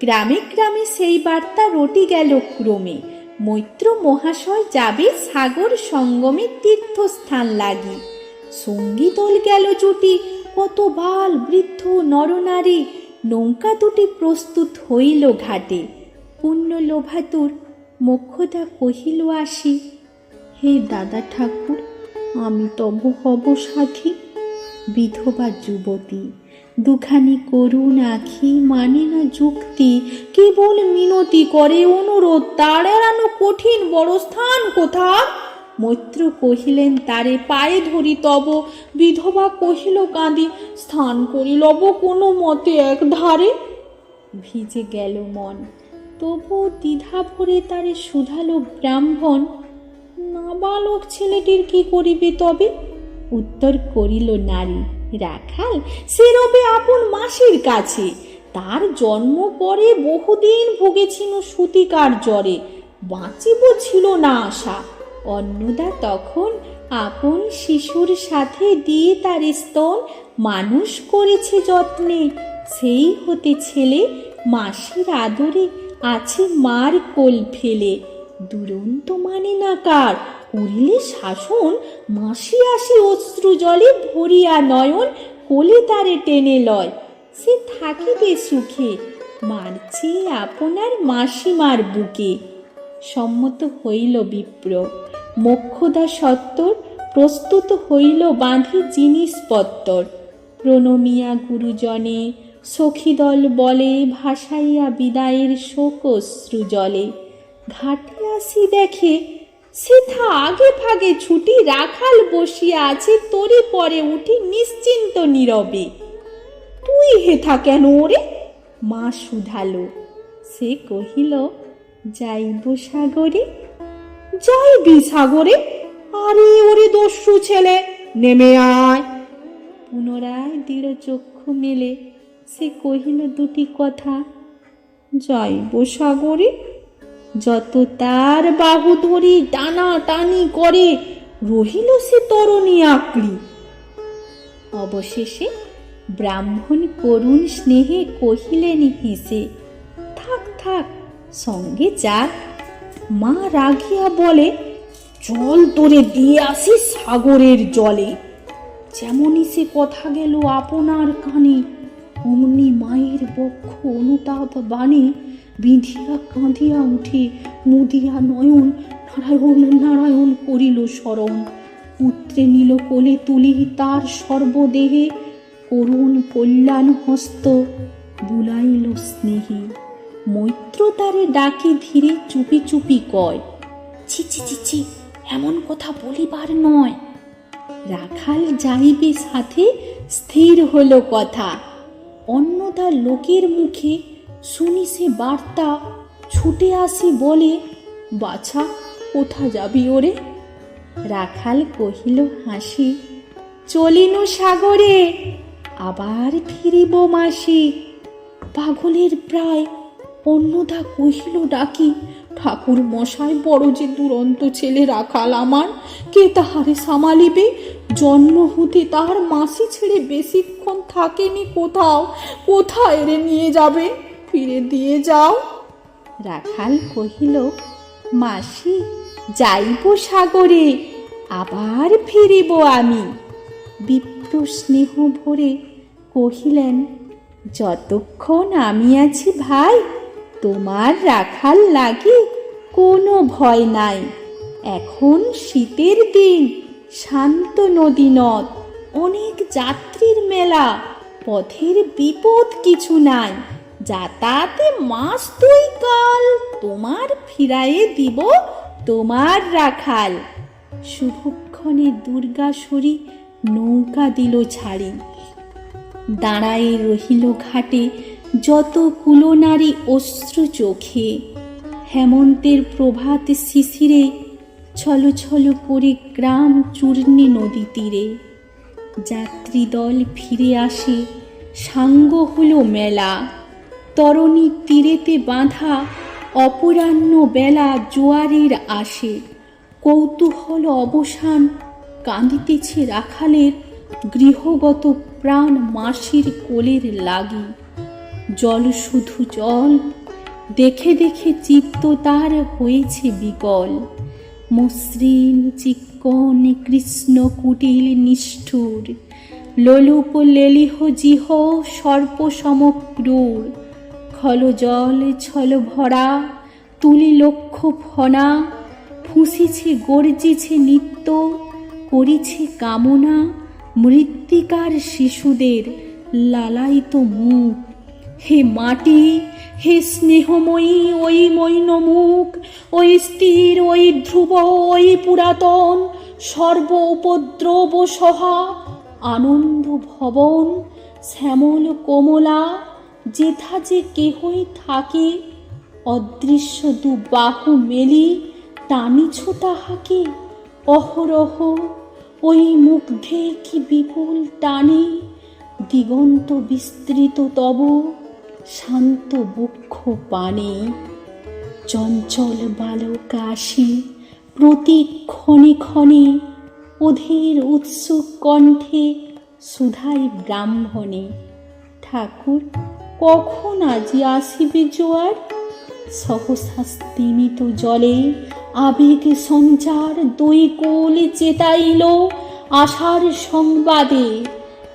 গ্রামে গ্রামে সেই বার্তা রটি গেল ক্রমে। মৈত্র মহাশয় যাবে সাগর সঙ্গমে তীর্থস্থান লাগি। সঙ্গী দল গেল জুটি কত বাল বৃদ্ধ নরনারী, নৌকা দুটি প্রস্তুত হইল ঘাটে। পুণ্য লোভাতুর মোক্ষদা কহিল আসি, হে দাদা ঠাকুর, আমি তব হব সাথী বিধবা যুবতী। দুখানি করুণ আখি মানে না যুক্তি। কেবল মিনতি করে অনুরোধ, তার এড়ানো কঠিন বড় স্থান কোথা মৈত্র কহিলেন, তারে পায়ে ধরি তব। বিধবা কহিল, কাঁদি, স্থান করিলব কোনো মতে এক ধারে ভিজে গেল মন। তবু দ্বিধা ভরে তারে শুধালো ব্রাহ্মণ। নাবালক ছেলেটির কি করিবে তবে? উত্তর করিল নারী। রাখাল সে রবে আপন মাসির কাছে। তার জন্ম পরে বহুদিন ভুগেছিল সুতিকার জ্বরে। বাঁচিব ছিল না আশা। অন্নদা তখন আপন শিশুর সাথে দিয়ে তার স্তন মানুষ করেছে যত্নে। সেই হতে ছেলে মাসির আদরে আছে মার কোল ফেলে। দুরন্ত মানে না কার? করিলে শাসন, মাসি আসি অশ্রু জলে ভরিয়া নয়ন, কোলে তারে টেনে লয়। সে থাকিবে সুখে, মারছে আপনার মাসিমার বুকে। সম্মত হইল বিপ্র, মোক্ষদা সত্তর, প্রস্তুত হইল বাঁধি জিনিসপত্তর প্রণমিয়া গুরুজনে, সখীদল বলে, ভাসাইয়া বিদায়ের শোক জলে। ঘাটে আসি দেখে সেথা আগে ফাগে ছুটি রাখাল বসিয়া আছে, তরি পরে উঠি নিশ্চিন্ত নীরবে। তুই হেথা কেন ওরে? মা শুধালো। সে কহিল, যাইব সাগরে। যাইবি সাগরে? আরে ওরে দস্যু ছেলে, নেমে আয়। পুনরায় দৃঢ় চক্ষু মেলে। সে কহিল দুটি কথা, যাইব সাগরে? যত তার বাহু ধরি টানা টানি করে, রহিল সে তরণী আঁকড়ি। অবশেষে ব্রাহ্মণ করুণ স্নেহে কহিলেন হেসে, থাক থাক, সঙ্গে যাক মা রাগিয়া বলে জল তোরে দিয়ে আসি সাগরের জলে। যেমনই সে কথা গেল আপনার কানে, অমনি মায়ের বক্ষ অনুতাপ বাণী বিধিয়া কাঁদিয়া উঠে মুদিয়া নয়ন নারায়ণ নারায়ণ করিল স্মরণ পুত্রে নিল কোলে তুলি তার সর্বদেহে, করুণ কল্যাণ হস্ত বুলাইল স্নেহে। মৈত্র তারে ডাকে ধীরে চুপি চুপি কয়, ছি ছি ছি ছি, এমন কথা বলিবার নয়। রাখাল যাইবে সাথে, স্থির হলো কথা। অন্নদা লোকের মুখে শুনি সে বার্তা, ছুটে আসি বলে, বাছা, কোথা যাবি ওরে? রাখাল কহিল, হাসি, চলিনু সাগরে, আবার ফিরিব মাসি। পাগলের প্রায় অন্নদা কহিল, ডাকি, ঠাকুর মশাই, বড় যে দুরন্ত ছেলে রাখাল আমার, কে তাহারে সামালিবে? জন্ম হতে তাহার মাসি ছেড়ে বেশিক্ষণ থাকেনি কোথাও, কোথায় এরে নিয়ে যাবে? ফিরে দিয়ে যাও। রাখাল কহিল, মাসি, যাইব সাগরে, আবার ফিরিব আমি। বিপ্র স্নেহ ভরে কহিলেন, যতক্ষণ আমি আছি ভাই, তোমার রাখাল লাগে কোনো ভয় নাই। এখন শীতের দিন, শান্ত নদী নদ, অনেক যাত্রীর মেলা, পথের বিপদ কিছু নাই। যাতায়াতে মাস দুই কাল তোমার ফিরাইয়ে দিব তোমার রাখাল। শুভক্ষণে দুর্গাসরী নৌকা দিল ছাড়ি। দাঁড়ায়ে রহিল ঘাটে যত কুলনারী অশ্রু চোখে। হেমন্তের প্রভাত শিশিরে ছলো ছলো করে গ্রাম চূর্ণী নদী তীরে। যাত্রীদল ফিরে আসে সাঙ্গ হলো মেলা। তরণী তীরেতে বাঁধা অপরাহ্ন বেলা জোয়ারের আসে। কৌতূহল অবসান কাঁদিতেছে রাখালের গৃহগত প্রাণ মাসির কোলের লাগি। জল শুধু জল, দেখে দেখে চিত্ত তার হয়েছে বিকল। মসৃণ চিক্কন কৃষ্ণ কুটিল নিষ্ঠুর। লোলুপ লেলিহ জিহ সর্প সমক্রূর খল জল, ছল ভরা, তুলি লক্ষ ফনা, ফুঁসিছে, গর্জিছে নিত্য, করিছে কামনা, মৃত্তিকার শিশুদের লালায়িত মুখ। হে মাটি, হে স্নেহময়ী, ওই মৈন মুখ, ওই স্থির, ওই ধ্রুব, ওই পুরাতন, সর্ব উপদ্রব সহা, আনন্দ ভবন, শ্যামল কোমলা যেথা যে কেহই থাকে, অদৃশ্য দু বাহু মেলি, টানিছ তাহাকে। অহরহ ওই মুগ্ধে কি বিপুল টানে, দিগন্ত বিস্তৃত তব শান্ত বক্ষ পানে। চঞ্চল বালক আসি প্রতি ক্ষণে ক্ষণে অধীর উৎসুক কণ্ঠে সুধাই ব্রাহ্মণে। ঠাকুর কখন আজি আসিবে জোয়ার? সহসা স্তিমিত জলে আবেগে সঞ্চার দুই কোলে চেতাইল আশার সংবাদে।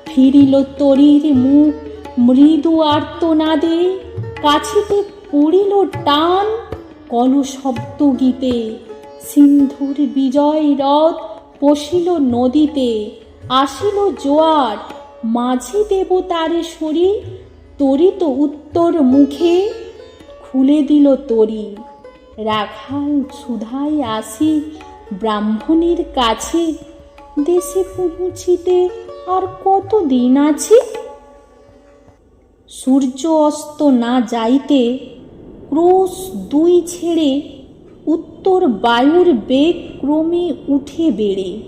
ফিরিল তরির মুখ মৃদু আর্তনাদে, কাছিতে পড়িল টান কল শব্দ গীতে। সিন্ধুর বিজয় রথ পশিল নদীতে, আসিল জোয়ার, মাঝি দেবতারে সরি তরিত উত্তর মুখে, খুলে দিল তরি। রাখাল সুধাই আসি ব্রাহ্মণের কাছে, দেশে পৌঁছিতে আর কত দিন আছে? সূর্য অস্ত না যাইতে ক্রোশ দুই ছেড়ে উত্তর বায়ুর বেগ ক্রমে উঠে বেড়ে।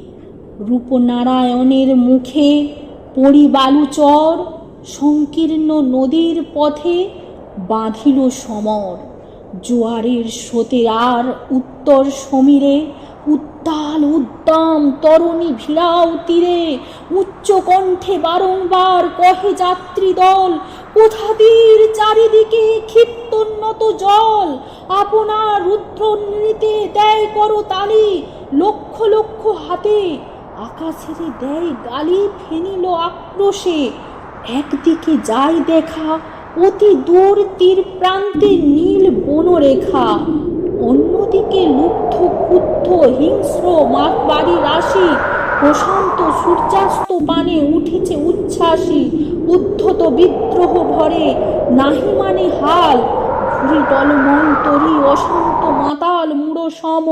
রূপনারায়ণের মুখে পরিবালুচর সংকীর্ণ নদীর পথে বাঁধিল সমর। জোয়ারের স্রোতে আর উত্তর সমীরে উত্তাল উদ্দাম তরণী ভিড়াও তীরে উচ্চ কণ্ঠে বারংবার কহে যাত্রী দল কোথাদির চারিদিকে ক্ষিপ্তোন্নত জল? আপনার রুদ্র নৃতে দেয় করো তালি, লক্ষ লক্ষ হাতে। আকাশের দেয় গালি ফেনিল আক্রোশে। একদিকে যাই দেখা, অতি দূর তীর প্রান্তে নীল বনরেখা। অন্যদিকে লুব্ধ, ক্ষুব্ধ, হিংস্র মাতবাড়ি রাশি, প্রশান্ত সূর্যাস্ত পানে উঠেছে উচ্ছ্বাসী, উদ্ধত বিদ্রোহ ভরে, নাহি মানে হাল। ঘুরি টলমল তরি অশান্ত মাতাল মুড়ো সম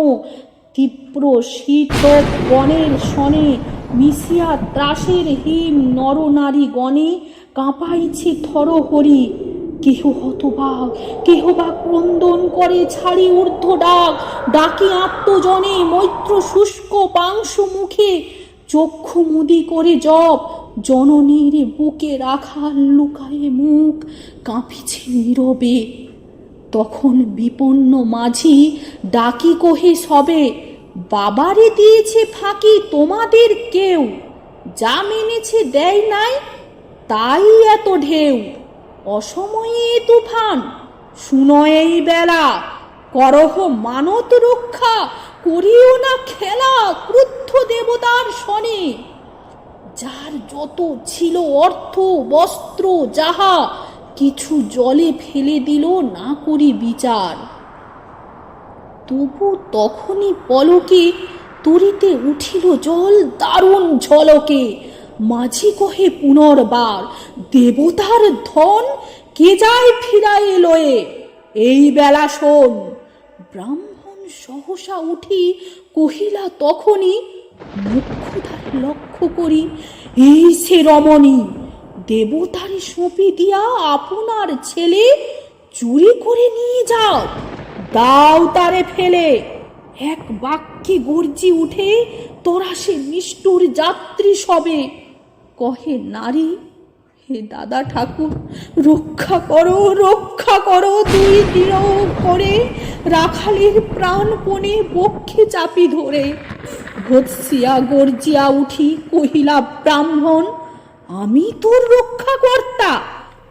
তীব্র শীত বনের শনে মিশিয়া ত্রাসের হিম নরনারী গণে কাঁপাইছে থরহরি কেহ হতবাক, কেহ বা ক্রন্দন করে ছাড়ি ঊর্ধ্ব ডাক। ডাকি আত্মজনে মৈত্র শুষ্ক পাংশু মুখে। চক্ষু মুদি করে জপ, জননীর বুকে রাখা লুকায়ে মুখ। কাঁপিছে নীরবে। তখন বিপন্ন মাঝি ডাকি কহে সবে বাবারে দিয়েছে ফাঁকি তোমাদের কেউ। যা মেনেছে দেয় নাই, তাই এত ঢেউ। অসময়ে তুফান শুনো এই বেলা। করহ মানত রক্ষা, করিও না খেলা ক্রুদ্ধ দেবতার শনে। যার যত ছিল অর্থ, বস্ত্র, যাহা, কিছু জলে ফেলে দিল না করি বিচার। তবু তখনই পলকে তরিতে উঠিল জল দারুণ ঝলকে। মাঝি কহে পুনর্বার দেবতার ধন কে যায় ফিরাই লয়ে? এই বেলা শোন। ব্রাহ্মণ সহসা উঠি কহিলা তখনই মুখ্যধার লক্ষ্য করি, এই সে রমণী, দেবতারে সঁপে দিয়া আপনার ছেলে চুরি করে নিয়ে যাও। দাও তারে ফেলে। এক বাক্যে গর্জি উঠে, তোরা সে নিষ্ঠুর যাত্রী সবে। কহে, নারী, হে দাদা ঠাকুর, রক্ষা করো রক্ষা করো দুই দৃঢ় করে রাখালের প্রাণপণে বক্ষে চাপি ধরে। ভৎসিয়া গর্জিয়া উঠি, কহিলা, ব্রাহ্মণ, আমি তোর রক্ষা কর্তা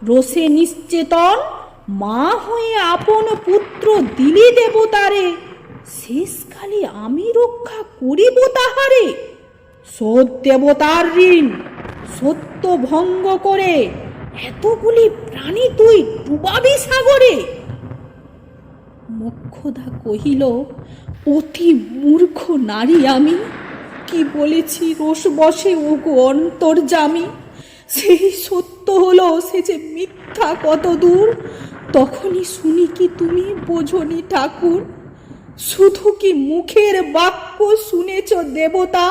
রোষে নিশ্চেতন মা হয়ে আপন পুত্র দিলি দেবতারে, শেষকালে আমি রক্ষা করিব তাহারে। সৎ দেবতার ঋণ সত্য ভঙ্গ করে এতগুলি প্রাণী তুই ডুবাবি সাগরে। মোক্ষদা কহিল, অতি মূর্খ নারী আমি, কি বলেছি রোষ বসে ওগো অন্তর্জামী সেই সত্য হলো সে যে মিথ্যা কত দূর তখনই শুনি কি তুমি বোঝনি ঠাকুর? শুধু কি মুখের বাক্য শুনেছ দেবতা?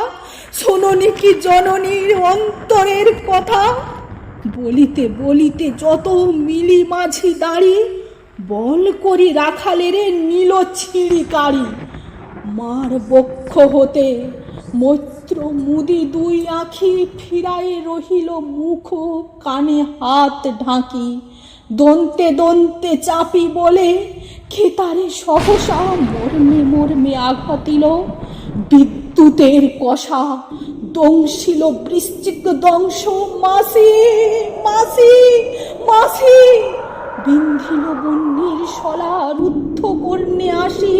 শোননি কি জননীর অন্তরের কথা? বলিতে বলিতে যত মিলি মাঝি দাঁড়ি, বল করি রাখালের নীল ছিঁড়ি কাড়ি মার বক্ষ হতে মৈত্র মুদি দুই আঁখি ফিরাই রহিল মুখ কানে হাত ঢাকি। দন্তে দন্তে চাপি বলে খেতারে সহসা মর্মে মর্মে আঘাতিল বিদ্যুতের কষা দংশিল বৃশ্চিক দংশ। মাসি মাসি মাসি! বিন্ধিল বন্যের সলা রুদ্ধ কর্ণে আসি।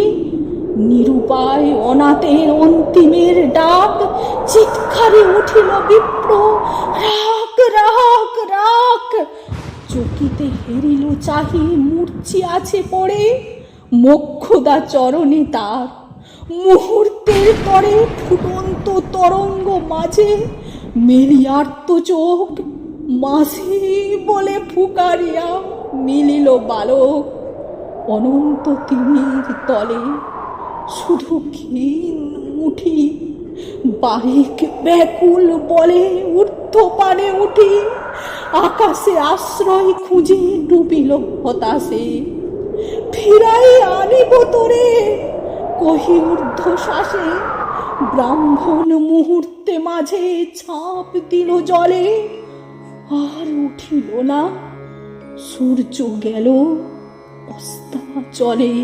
নিরুপায় অনাথের অন্তিমের ডাক। চিৎকারে উঠিল বিপ্র রাখ রাখ রাখ চকিতে হেরিল, চাহি মূর্ছি আছে পড়ে। মোক্ষদা চরণে তার। মুহূর্তের পরে ফুটন্ত তরঙ্গ মাঝে মেলিয়ার্ত চোখ। মাসি বলে ফুকারিয়া মিলিল বালক। অনন্ত তিমির তলে শুধু ক্ষীণ মুঠি বারিক ব্যাকুল বলে ঊর্ধ্ব পানে উঠি, আকাশে আশ্রয় খুঁজে ডুবিল হতাশে। ফিরাই আনিব তোরে, কহি ঊর্ধ্ব শ্বাসে ব্রাহ্মণ মুহূর্তে মাঝে ছাপ দিল জলে, আর উঠিল না, সূর্য গেল অস্তা চলে